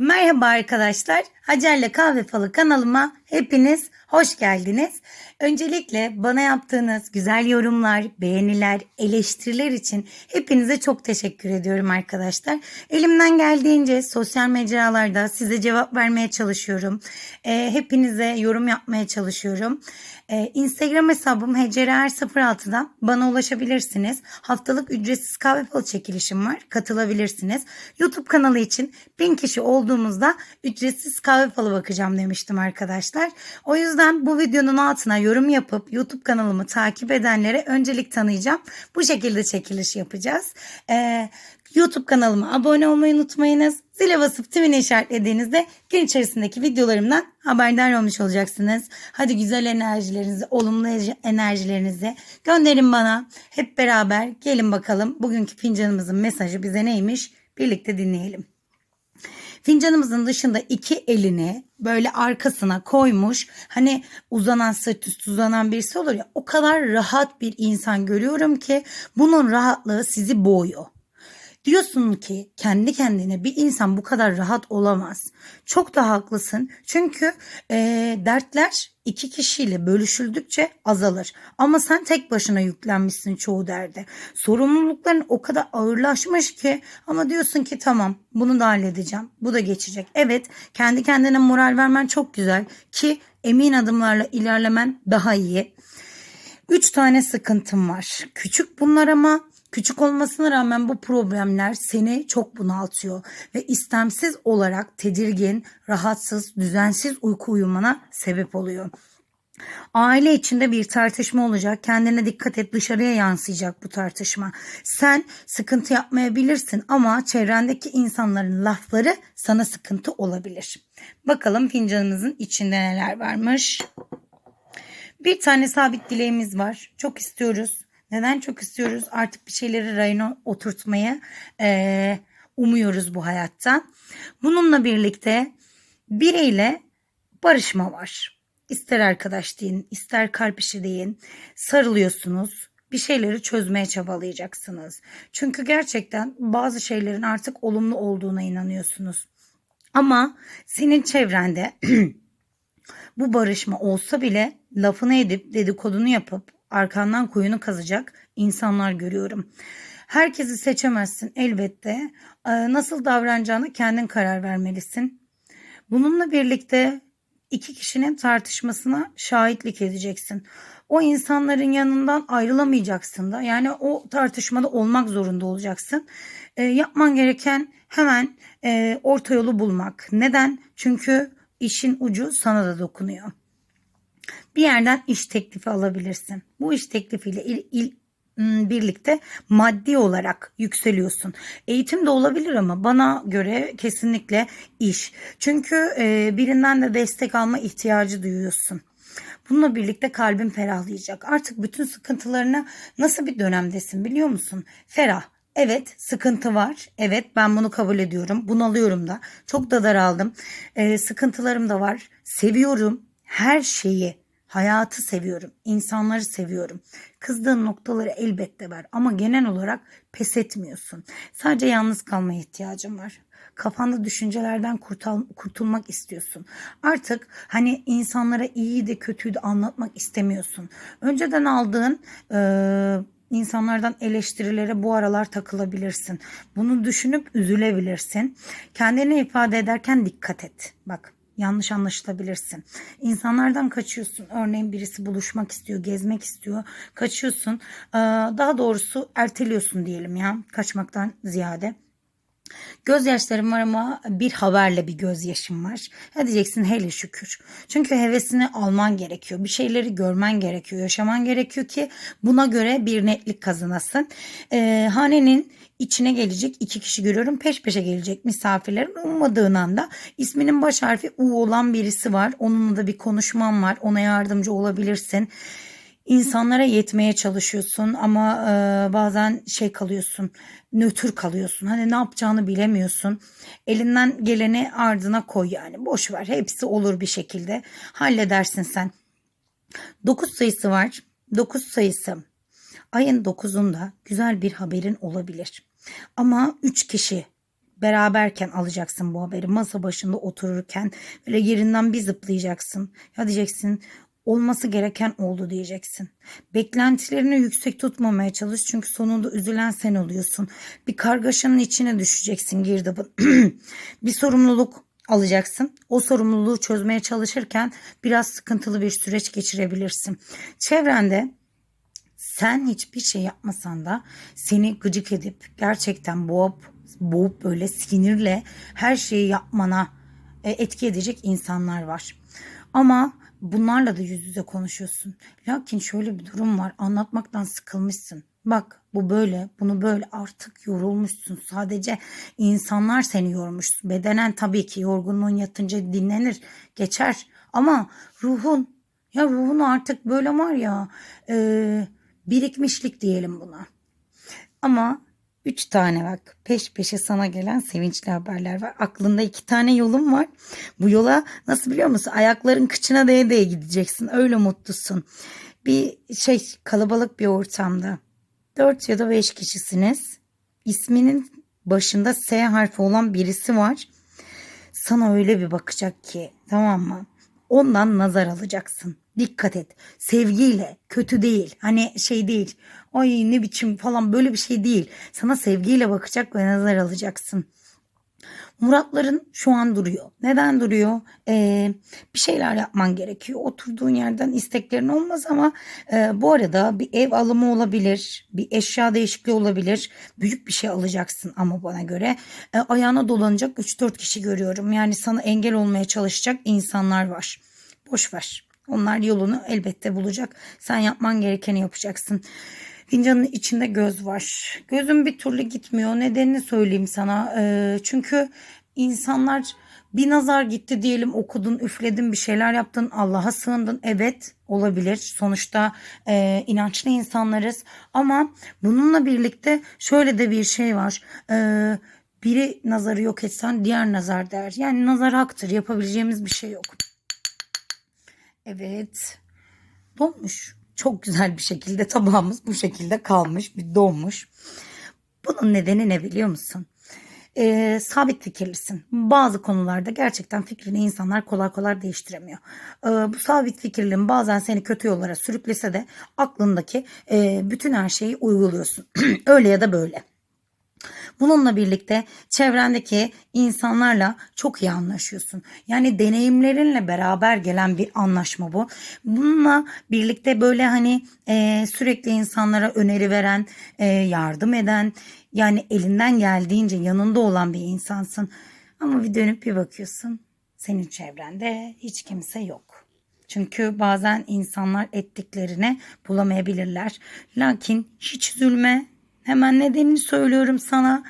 Merhaba arkadaşlar. Hacer'le Kahve Falı kanalıma hepiniz hoş geldiniz. Öncelikle bana yaptığınız güzel yorumlar, beğeniler, eleştiriler için hepinize çok teşekkür ediyorum arkadaşlar. Elimden geldiğince sosyal mecralarda size cevap vermeye çalışıyorum. Ee, hepinize yorum yapmaya çalışıyorum. Ee, Instagram hesabım hecerer06'dan bana ulaşabilirsiniz. Haftalık ücretsiz kahve falı çekilişim var. Katılabilirsiniz. YouTube kanalı için 1000 kişi olduğumuzda ücretsiz kahve falı bakacağım demiştim arkadaşlar. O yüzden bu videonun altına yorum yapıp YouTube kanalımı takip edenlere öncelik tanıyacağım. Bu şekilde çekiliş yapacağız. Ee, YouTube kanalıma abone olmayı unutmayınız. Zile basıp tümünü işaretlediğinizde gün içerisindeki videolarımdan haberdar olmuş olacaksınız. Hadi güzel enerjilerinizi, olumlu enerjilerinizi gönderin bana. Hep beraber gelin bakalım bugünkü fincanımızın mesajı bize neymiş birlikte dinleyelim. Fincanımızın dışında iki elini böyle arkasına koymuş. Hani uzanan sırt üstü uzanan birisi olur ya o kadar rahat bir insan görüyorum ki bunun rahatlığı sizi boğuyor. Diyorsun ki kendi kendine bir insan bu kadar rahat olamaz. Çok da haklısın. Çünkü e, dertler iki kişiyle bölüşüldükçe azalır. Ama sen tek başına yüklenmişsin çoğu derde. Sorumlulukların o kadar ağırlaşmış ki ama diyorsun ki tamam bunu da halledeceğim. Bu da geçecek. Evet kendi kendine moral vermen çok güzel ki emin adımlarla ilerlemen daha iyi. Üç tane sıkıntım var. Küçük bunlar ama Küçük olmasına rağmen bu problemler seni çok bunaltıyor ve istemsiz olarak tedirgin, rahatsız, düzensiz uyku uyumana sebep oluyor. Aile içinde bir tartışma olacak. Kendine dikkat et dışarıya yansıyacak bu tartışma. Sen sıkıntı yapmayabilirsin ama çevrendeki insanların lafları sana sıkıntı olabilir. Bakalım fincanımızın içinde neler varmış. Bir tane sabit dileğimiz var. Çok istiyoruz. Neden çok istiyoruz? Artık bir şeyleri rayına oturtmayı e, umuyoruz bu hayatta. Bununla birlikte bireyle barışma var. İster arkadaş deyin, ister kalp işi deyin. Sarılıyorsunuz. Bir şeyleri çözmeye çabalayacaksınız. Çünkü gerçekten bazı şeylerin artık olumlu olduğuna inanıyorsunuz. Ama senin çevrende bu barışma olsa bile lafını edip dedikodunu yapıp arkandan kuyunu kazacak insanlar görüyorum. Herkesi seçemezsin elbette. Ee, nasıl davranacağını kendin karar vermelisin. Bununla birlikte iki kişinin tartışmasına şahitlik edeceksin. O insanların yanından ayrılamayacaksın da. Yani o tartışmada olmak zorunda olacaksın. E, yapman gereken hemen e, orta yolu bulmak. Neden? Çünkü işin ucu sana da dokunuyor bir yerden iş teklifi alabilirsin. Bu iş teklifiyle il, il, birlikte maddi olarak yükseliyorsun. Eğitim de olabilir ama bana göre kesinlikle iş. Çünkü e, birinden de destek alma ihtiyacı duyuyorsun. Bununla birlikte kalbin ferahlayacak. Artık bütün sıkıntılarına nasıl bir dönemdesin biliyor musun? Ferah. Evet sıkıntı var. Evet ben bunu kabul ediyorum. Bunalıyorum da. Çok da daraldım. Ee, sıkıntılarım da var. Seviyorum her şeyi. Hayatı seviyorum, insanları seviyorum. Kızdığın noktaları elbette var ama genel olarak pes etmiyorsun. Sadece yalnız kalmaya ihtiyacın var. Kafanda düşüncelerden kurtul kurtulmak istiyorsun. Artık hani insanlara iyi de kötüyü de anlatmak istemiyorsun. Önceden aldığın e, insanlardan eleştirilere bu aralar takılabilirsin. Bunu düşünüp üzülebilirsin. Kendini ifade ederken dikkat et. Bak yanlış anlaşılabilirsin. İnsanlardan kaçıyorsun. Örneğin birisi buluşmak istiyor, gezmek istiyor. Kaçıyorsun. Daha doğrusu erteliyorsun diyelim ya. Kaçmaktan ziyade. Gözyaşlarım var ama bir haberle bir gözyaşım var. Ha diyeceksin hele şükür. Çünkü hevesini alman gerekiyor. Bir şeyleri görmen gerekiyor. Yaşaman gerekiyor ki buna göre bir netlik kazanasın. Ee, hanenin içine gelecek iki kişi görüyorum. Peş peşe gelecek misafirlerim. Ummadığın anda isminin baş harfi U olan birisi var. Onunla da bir konuşmam var. Ona yardımcı olabilirsin insanlara yetmeye çalışıyorsun ama e, bazen şey kalıyorsun nötr kalıyorsun hani ne yapacağını bilemiyorsun elinden geleni ardına koy yani boş ver hepsi olur bir şekilde halledersin sen 9 sayısı var 9 sayısı ayın 9'unda güzel bir haberin olabilir ama 3 kişi beraberken alacaksın bu haberi. Masa başında otururken böyle yerinden bir zıplayacaksın. Ya diyeceksin olması gereken oldu diyeceksin. Beklentilerini yüksek tutmamaya çalış çünkü sonunda üzülen sen oluyorsun. Bir kargaşanın içine düşeceksin girdabın. bir sorumluluk alacaksın. O sorumluluğu çözmeye çalışırken biraz sıkıntılı bir süreç geçirebilirsin. Çevrende sen hiçbir şey yapmasan da seni gıcık edip gerçekten boğup boğup böyle sinirle her şeyi yapmana e, etki edecek insanlar var. Ama bunlarla da yüz yüze konuşuyorsun. Lakin şöyle bir durum var. Anlatmaktan sıkılmışsın. Bak bu böyle, bunu böyle artık yorulmuşsun. Sadece insanlar seni yormuş. Bedenen tabii ki yorgunluğun yatınca dinlenir, geçer. Ama ruhun, ya ruhun artık böyle var ya, e, birikmişlik diyelim buna. Ama üç tane bak peş peşe sana gelen sevinçli haberler var. Aklında iki tane yolun var. Bu yola nasıl biliyor musun? Ayakların kıçına değe değe gideceksin. Öyle mutlusun. Bir şey kalabalık bir ortamda. Dört ya da beş kişisiniz. İsminin başında S harfi olan birisi var. Sana öyle bir bakacak ki tamam mı? Ondan nazar alacaksın. Dikkat et. Sevgiyle, kötü değil. Hani şey değil. Ay ne biçim falan böyle bir şey değil. Sana sevgiyle bakacak ve nazar alacaksın. Muratların şu an duruyor. Neden duruyor? Ee, bir şeyler yapman gerekiyor. Oturduğun yerden isteklerin olmaz ama e, bu arada bir ev alımı olabilir. Bir eşya değişikliği olabilir. Büyük bir şey alacaksın ama bana göre. E, ayağına dolanacak 3-4 kişi görüyorum. Yani sana engel olmaya çalışacak insanlar var. Boş ver. Onlar yolunu elbette bulacak. Sen yapman gerekeni yapacaksın. Fincanın içinde göz var. Gözüm bir türlü gitmiyor. Nedenini söyleyeyim sana. Ee, çünkü insanlar bir nazar gitti diyelim okudun, üfledin, bir şeyler yaptın, Allah'a sığındın. Evet olabilir. Sonuçta e, inançlı insanlarız. Ama bununla birlikte şöyle de bir şey var. Ee, biri nazarı yok etsen diğer nazar der. Yani nazar haktır. Yapabileceğimiz bir şey yok. Evet. Donmuş. Çok güzel bir şekilde tabağımız bu şekilde kalmış. Bir donmuş. Bunun nedeni ne biliyor musun? Ee, sabit fikirlisin. Bazı konularda gerçekten fikrini insanlar kolay kolay değiştiremiyor. Ee, bu sabit fikirliğin bazen seni kötü yollara sürüklese de aklındaki e, bütün her şeyi uyguluyorsun. Öyle ya da böyle. Bununla birlikte çevrendeki insanlarla çok iyi anlaşıyorsun. Yani deneyimlerinle beraber gelen bir anlaşma bu. Bununla birlikte böyle hani e, sürekli insanlara öneri veren, e, yardım eden, yani elinden geldiğince yanında olan bir insansın. Ama bir dönüp bir bakıyorsun senin çevrende hiç kimse yok. Çünkü bazen insanlar ettiklerini bulamayabilirler. Lakin hiç üzülme, Hemen nedenini söylüyorum sana.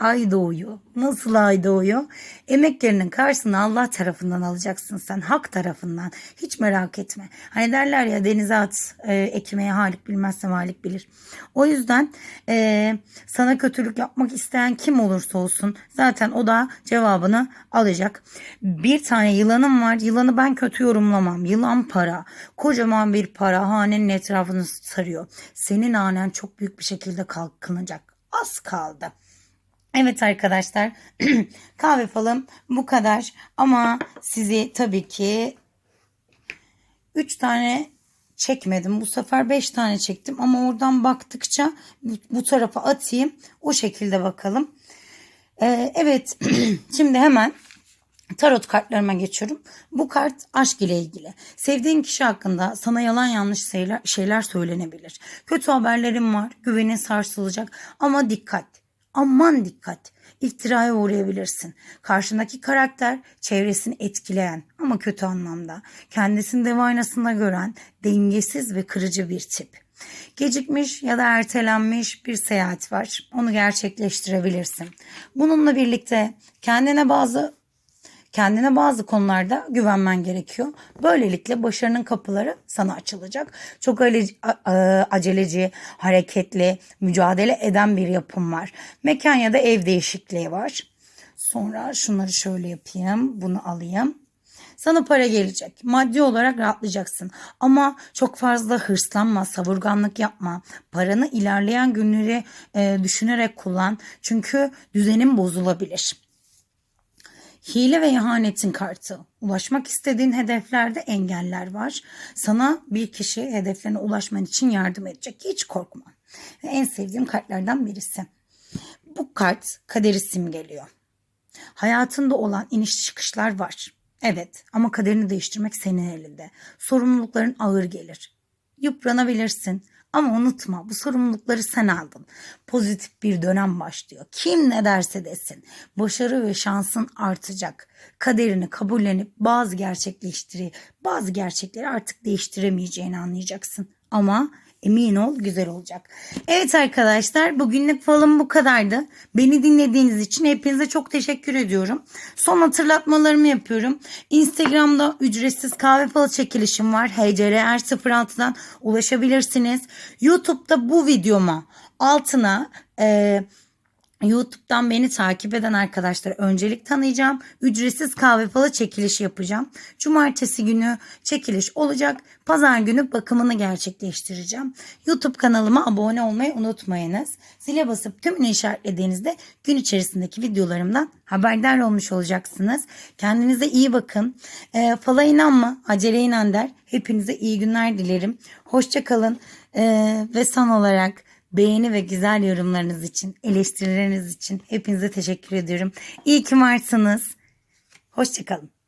Ay doğuyor. Nasıl ay doğuyor? Emeklerinin karşısını Allah tarafından alacaksın sen. Hak tarafından. Hiç merak etme. Hani derler ya denize at e, ekmeğe halik bilmezse malik bilir. O yüzden e, sana kötülük yapmak isteyen kim olursa olsun zaten o da cevabını alacak. Bir tane yılanım var. Yılanı ben kötü yorumlamam. Yılan para. Kocaman bir para hanenin etrafını sarıyor. Senin hanen çok büyük bir şekilde kalkınacak. Az kaldı. Evet arkadaşlar kahve falım bu kadar ama sizi tabii ki 3 tane çekmedim. Bu sefer 5 tane çektim ama oradan baktıkça bu tarafa atayım. O şekilde bakalım. Ee, evet şimdi hemen tarot kartlarıma geçiyorum. Bu kart aşk ile ilgili. Sevdiğin kişi hakkında sana yalan yanlış şeyler, söylenebilir. Kötü haberlerim var. Güvenin sarsılacak ama dikkat aman dikkat iftiraya uğrayabilirsin. Karşındaki karakter çevresini etkileyen ama kötü anlamda kendisini dev aynasında gören dengesiz ve kırıcı bir tip. Gecikmiş ya da ertelenmiş bir seyahat var. Onu gerçekleştirebilirsin. Bununla birlikte kendine bazı Kendine bazı konularda güvenmen gerekiyor. Böylelikle başarının kapıları sana açılacak. Çok aceleci, hareketli, mücadele eden bir yapım var. Mekan ya da ev değişikliği var. Sonra şunları şöyle yapayım. Bunu alayım. Sana para gelecek. Maddi olarak rahatlayacaksın. Ama çok fazla hırslanma, savurganlık yapma. Paranı ilerleyen günleri e, düşünerek kullan. Çünkü düzenin bozulabilir. Hile ve ihanetin kartı. Ulaşmak istediğin hedeflerde engeller var. Sana bir kişi hedeflerine ulaşman için yardım edecek. Hiç korkma. Ve en sevdiğim kartlardan birisi. Bu kart kaderi simgeliyor. Hayatında olan iniş çıkışlar var. Evet ama kaderini değiştirmek senin elinde. Sorumlulukların ağır gelir. Yıpranabilirsin ama unutma bu sorumlulukları sen aldın. Pozitif bir dönem başlıyor. Kim ne derse desin. Başarı ve şansın artacak. Kaderini kabullenip bazı gerçekleştiri, bazı gerçekleri artık değiştiremeyeceğini anlayacaksın. Ama Emin ol güzel olacak. Evet arkadaşlar bugünlük falım bu kadardı. Beni dinlediğiniz için hepinize çok teşekkür ediyorum. Son hatırlatmalarımı yapıyorum. Instagram'da ücretsiz kahve falı çekilişim var. HCR06'dan ulaşabilirsiniz. YouTube'da bu videoma altına... E, YouTube'dan beni takip eden arkadaşlara öncelik tanıyacağım. Ücretsiz kahve falı çekiliş yapacağım. Cumartesi günü çekiliş olacak. Pazar günü bakımını gerçekleştireceğim. YouTube kanalıma abone olmayı unutmayınız. Zile basıp tümünü işaretlediğinizde gün içerisindeki videolarımdan haberdar olmuş olacaksınız. Kendinize iyi bakın. E, fala inanma, acele inan der. Hepinize iyi günler dilerim. Hoşçakalın e, ve son olarak beğeni ve güzel yorumlarınız için, eleştirileriniz için hepinize teşekkür ediyorum. İyi ki varsınız. Hoşçakalın.